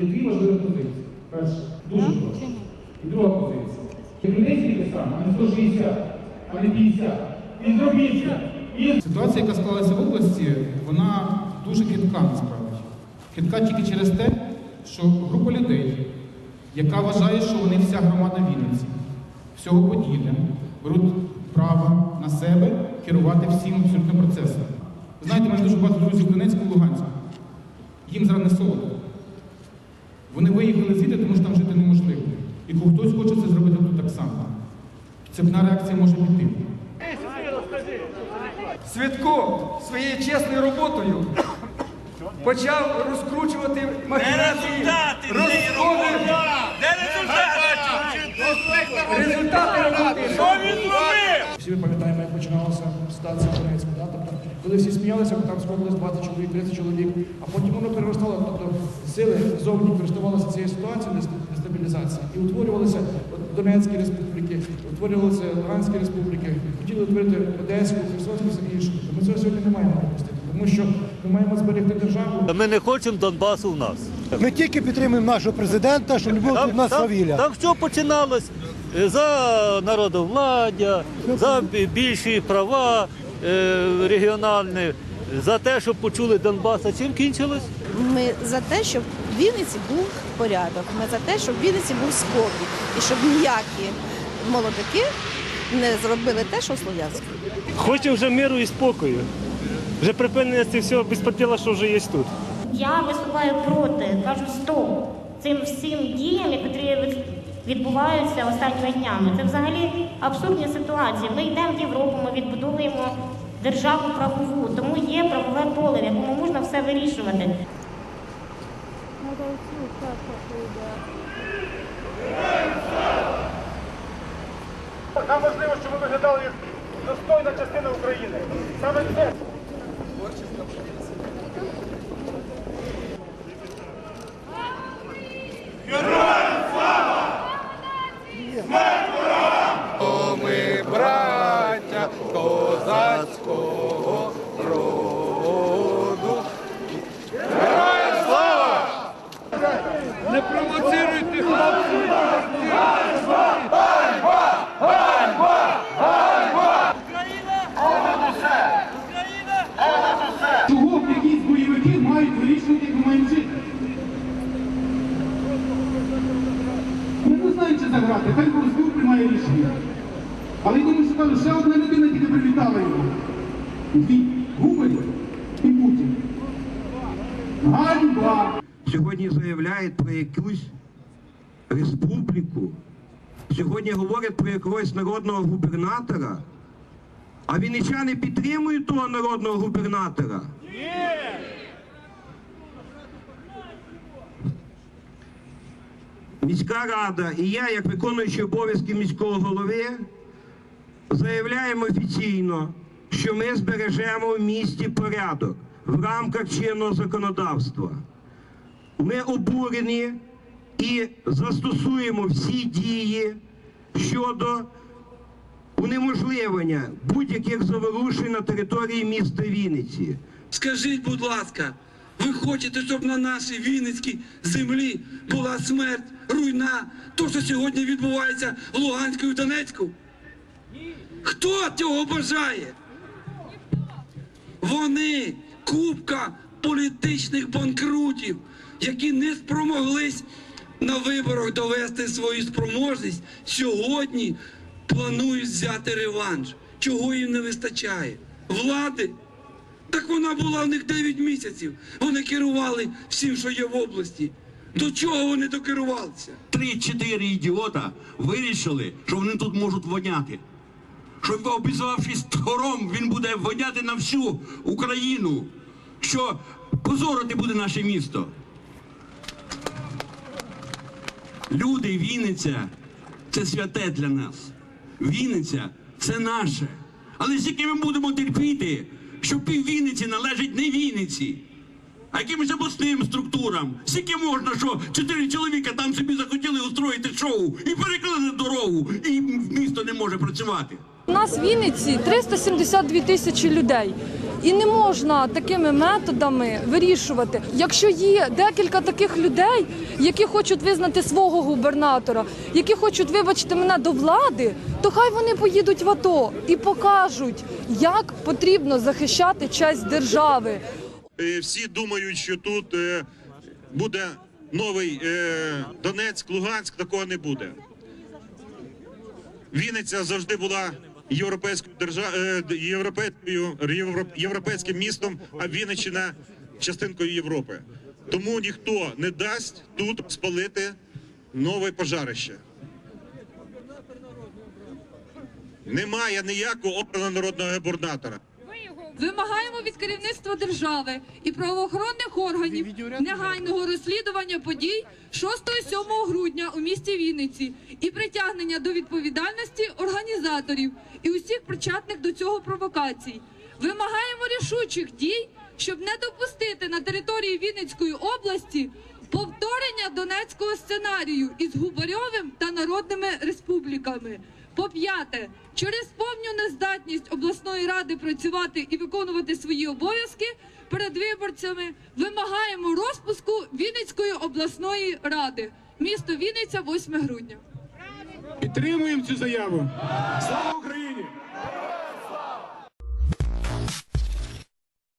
Є дві важливі позиції. Перша, дуже проста. І друга позиція. Як людей скільки саме, а не 160, а не 50. І зробіть це. І Ситуація, яка склалася в області, вона дуже хитка насправді. Хитка тільки через те, що група людей, яка вважає, що вони вся громада Вінниці, всього поділля, беруть право на себе керувати всім абсолютно процесом. Ви знаєте, мене дуже багато друзів у Донецьку і Луганську. Їм зараз не солодко. Вони виїхали звідти, тому що там жити неможливо. І коли хтось хоче це зробити тут так само. Цепна реакція може піти. Святко своєю чесною роботою почав розкручувати махінації, розходи, Де результати? результати роботи. Що він зробив? Всі ми пам'ятаємо, як починалася ситуація в Донецьку. Да? Тобто, коли всі сміялися, бо там сходилось 20 чоловік, 30 чоловік, а потім воно переростало. Тобто сили зовні користувалися цією ситуацією дес- дестабілізації і утворювалися от Донецькі республіки, утворювалися Луганські республіки, хотіли утворити Одеську, Херсонську і все інше. Ми цього сьогодні не маємо допустити, тому що ми маємо зберегти державу. Ми не хочемо Донбасу в нас. Ми тільки підтримуємо нашого президента, щоб не було тут нас свавілля. там що починалось? Е, За народовладдя, за більші права е, регіональні, за те, щоб почули Донбас. А чим кінчилось? Ми за те, щоб в Вінниці був порядок. Ми за те, щоб в Вінниці був спокій. І щоб ніякі молодики не зробили те, що в Слов'янську. Хочемо вже миру і спокою. Вже припинення цього всього безпреділа, що вже є тут. Я виступаю проти, кажу стоп цим всім діям, які відбуваються останніми днями. Це взагалі абсурдні ситуації. Ми йдемо в Європу, ми відбудовуємо державу правову, тому є правове поле, в якому можна все вирішувати. Нам важливо, щоб ми виглядали як достойна частина України. Саме це. Не провоцируйте хлопців! Чого якісь бойовики мають вирішувати, як ми не знаємо, чи заграти, хай Борзюк приймає рішення. Але що кажу, ще одна людина тільки привітала його. Дві Губарь і Путін. Ганьба! Сьогодні заявляють про якусь республіку, сьогодні говорять про якогось народного губернатора, а вінничани підтримують того народного губернатора. Міська рада і я, як виконуючий обов'язки міського голови, заявляємо офіційно, що ми збережемо в місті порядок в рамках чинного законодавства. Ми обурені і застосуємо всі дії щодо унеможливлення будь-яких заворушень на території міста Вінниці. Скажіть, будь ласка, ви хочете, щоб на нашій Вінницькій землі була смерть, руйна, то, що сьогодні відбувається в Луганську і Донецьку? Хто цього бажає? Вони купка політичних банкрутів, які не спромоглись на виборах довести свою спроможність, сьогодні планують взяти реванш. Чого їм не вистачає? Влади? Так вона була в них 9 місяців. Вони керували всім, що є в області. До чого вони докерувалися? Три-чотири ідіота вирішили, що вони тут можуть воняти. Що обізвавшись тхором, він буде воняти на всю Україну. Що позорити буде наше місто. Люди, Вінниця це святе для нас. Вінниця це наше. Але скільки ми будемо терпіти, що пів Вінниці належить не Вінниці, а якимось обласним структурам. Скільки можна, що чотири чоловіка там собі захотіли устроїти шоу і перекрили дорогу, і місто не може працювати. У нас в Вінниці 372 тисячі людей. І не можна такими методами вирішувати. Якщо є декілька таких людей, які хочуть визнати свого губернатора, які хочуть вибачити мене до влади, то хай вони поїдуть в АТО і покажуть, як потрібно захищати честь держави. Е, Всі думають, що тут е, буде новий е, Донецьк, Луганськ, такого не буде. Вінниця завжди була європейською державою, європейським містом, а Вінниччина частинкою Європи. Тому ніхто не дасть тут спалити нове пожарище. Немає ніякого обраного народного губернатора. Вимагаємо від керівництва держави і правоохоронних органів негайного розслідування подій 6-7 грудня у місті Вінниці і притягнення до відповідальності організаторів і усіх причетних до цього провокацій. Вимагаємо рішучих дій, щоб не допустити на території Вінницької області повторення донецького сценарію із Губарьовим та народними республіками. По п'яте, через повну нездатність обласної ради працювати і виконувати свої обов'язки перед виборцями вимагаємо розпуску Вінницької обласної ради. Місто Вінниця, 8 грудня. Підтримуємо цю заяву. Слава Україні!